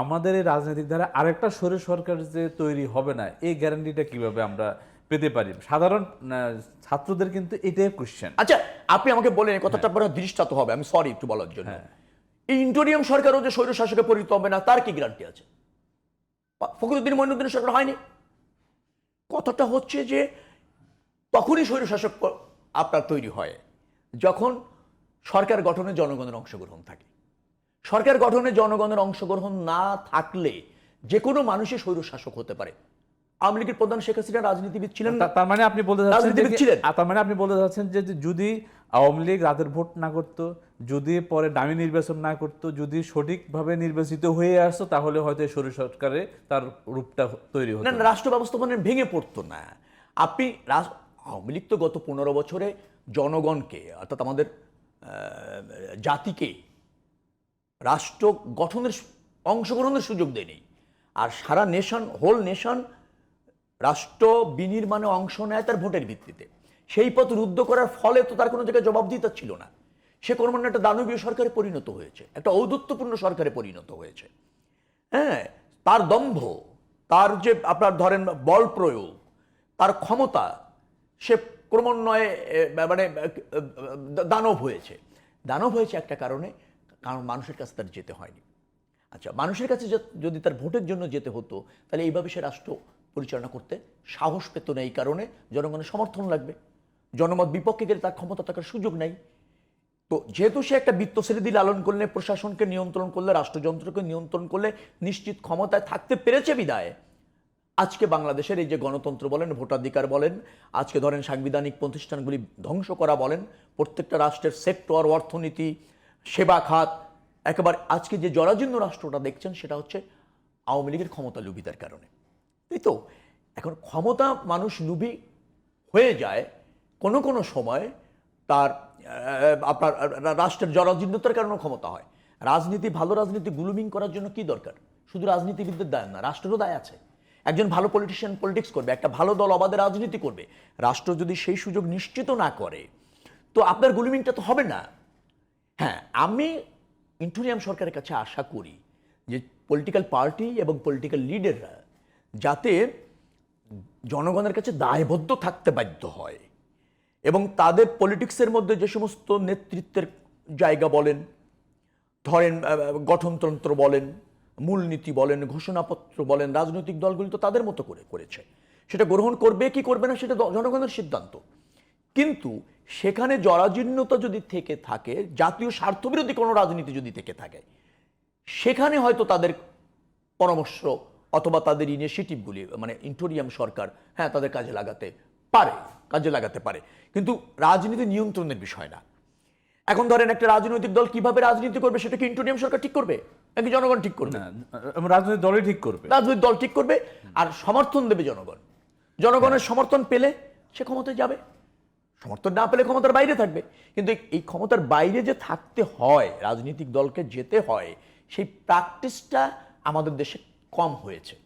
আমাদের এই রাজনৈতিক ধারা আরেকটা স্বৈর সরকার যে তৈরি হবে না এই গ্যারান্টিটা কীভাবে আমরা পেতে পারি? সাধারণ ছাত্রদের কিন্তু এটাই কোশ্চেন আচ্ছা আপনি আমাকে বলেন কথাটা পরে দৃষ্টান্ত হবে আমি সরি একটু বলার জন্য। এই ইন্টোরিয়াম সরকারও যে স্বৈর শাসকে পরিণত হবে না তার কি গ্যারান্টি আছে? ফখরুদ্দিন মইনুদ্দিন সরকার হয়নি? কথাটা হচ্ছে যে তখনই স্বৈর শাসক আপনার তৈরি হয় যখন সরকার গঠনে জনগণের অংশগ্রহণ থাকে। সরকার গঠনে জনগণের অংশগ্রহণ না থাকলে যে কোনো মানুষই স্বৈর শাসক হতে পারে। আওয়ামী লীগের প্রধান শেখ হাসিনা রাজনীতিবিদ ছিলেন না। তার মানে আপনি বলতে রাজনীতিবিদ ছিলেন। তার মানে আপনি বলতে চাচ্ছেন যে যে যদি আওয়ামী লীগ রাতের ভোট না করত যদি পরে দামি নির্বাচন না করত যদি সঠিকভাবে নির্বাচিত হয়ে আসতো তাহলে হয়তো স্বৈর সরকারে তার রূপটা তৈরি হতো। না রাষ্ট্র ব্যবস্থাপনা ভেঙে পড়তো না। আপনি আওয়ামী লীগ তো গত পনেরো বছরে জনগণকে অর্থাৎ আমাদের জাতিকে রাষ্ট্র গঠনের অংশগ্রহণের সুযোগ দেয়নি আর সারা নেশন হোল নেশন রাষ্ট্র বিনির্মাণে অংশ নেয় তার ভোটের ভিত্তিতে। সেই পথ রুদ্ধ করার ফলে তো তার কোনো জায়গায় জবাবদিহিতা ছিল না। সে কোনো মানে একটা দানবীয় সরকারে পরিণত হয়েছে, একটা ঔদত্তপূর্ণ সরকারে পরিণত হয়েছে। হ্যাঁ তার দম্ভ, তার যে আপনার ধরেন বল প্রয়োগ, তার ক্ষমতা, সে ক্রমান্বয়ে মানে দানব হয়েছে। দানব হয়েছে একটা কারণে কারণ মানুষের কাছে তার যেতে হয়নি। আচ্ছা মানুষের কাছে যদি তার ভোটের জন্য যেতে হতো, তাহলে এইভাবে সে রাষ্ট্র পরিচালনা করতে সাহস পেত না এই কারণে জনগণের সমর্থন লাগবে। জনমত বিপক্ষে গেলে তার ক্ষমতা থাকার সুযোগ নাই। তো যেহেতু সে একটা বৃত্তশ্রেণী লালন করলে, প্রশাসনকে নিয়ন্ত্রণ করলে, রাষ্ট্রযন্ত্রকে নিয়ন্ত্রণ করলে, নিশ্চিত ক্ষমতায় থাকতে পেরেছে বিদায়। আজকে বাংলাদেশের এই যে গণতন্ত্র বলেন, ভোটাধিকার বলেন, আজকে ধরেন সাংবিধানিক প্রতিষ্ঠানগুলি ধ্বংস করা বলেন, প্রত্যেকটা রাষ্ট্রের সেক্টর, অর্থনীতি সেবা খাত, একেবারে আজকে যে জরাজীর্ণ রাষ্ট্রটা দেখছেন সেটা হচ্ছে আওয়ামী লীগের ক্ষমতা লুবিতার কারণে। তাই তো? এখন ক্ষমতা মানুষ লুবি হয়ে যায় কোনো কোনো সময় তার আপনার রাষ্ট্রের জরাজীর্ণতার কারণে ক্ষমতা হয়। রাজনীতি, ভালো রাজনীতি গ্লুমিং করার জন্য কি দরকার? শুধু রাজনীতিবিদদের দায় না, রাষ্ট্রেরও দায় আছে। একজন ভালো পলিটিশিয়ান পলিটিক্স করবে, একটা ভালো দল অবাধে রাজনীতি করবে। রাষ্ট্র যদি সেই সুযোগ নিশ্চিত না করে, তো আপনার গ্লুমিংটা তো হবে না। হ্যাঁ আমি ইন্টোরিয়াম সরকারের কাছে আশা করি যে পলিটিক্যাল পার্টি এবং পলিটিক্যাল লিডাররা যাতে জনগণের কাছে দায়বদ্ধ থাকতে বাধ্য হয় এবং তাদের পলিটিক্সের মধ্যে যে সমস্ত নেতৃত্বের জায়গা বলেন, ধরেন গঠনতন্ত্র বলেন, মূলনীতি বলেন, ঘোষণাপত্র বলেন, রাজনৈতিক দলগুলি তো তাদের মতো করে করেছে। সেটা গ্রহণ করবে কি করবে না সেটা জনগণের সিদ্ধান্ত। কিন্তু সেখানে জরাজীর্ণতা যদি থেকে থাকে জাতীয় স্বার্থবিরোধী কোনো রাজনীতি যদি থেকে থাকে সেখানে হয়তো তাদের পরামর্শ অথবা তাদের ইনিশিয়েটিভগুলি মানে ইন্টোরিয়াম সরকার হ্যাঁ তাদের কাজে লাগাতে পারে কাজে লাগাতে পারে। কিন্তু রাজনীতি নিয়ন্ত্রণের বিষয় না। এখন ধরেন একটা রাজনৈতিক দল কীভাবে রাজনীতি করবে সেটা কি ইন্টোরিয়াম সরকার ঠিক করবে নাকি জনগণ ঠিক করবে? না, রাজনৈতিক দলই ঠিক করবে। রাজনৈতিক দল ঠিক করবে আর সমর্থন দেবে জনগণ। জনগণের সমর্থন পেলে সে ক্ষমতায় যাবে। সমর্থন না পেলে ক্ষমতার বাইরে থাকবে। কিন্তু এই- ক্ষমতার বাইরে যে থাকতে হয়, রাজনৈতিক দলকে যেতে হয়, সেই প্র্যাকটিসটা আমাদের দেশে কম হয়েছে।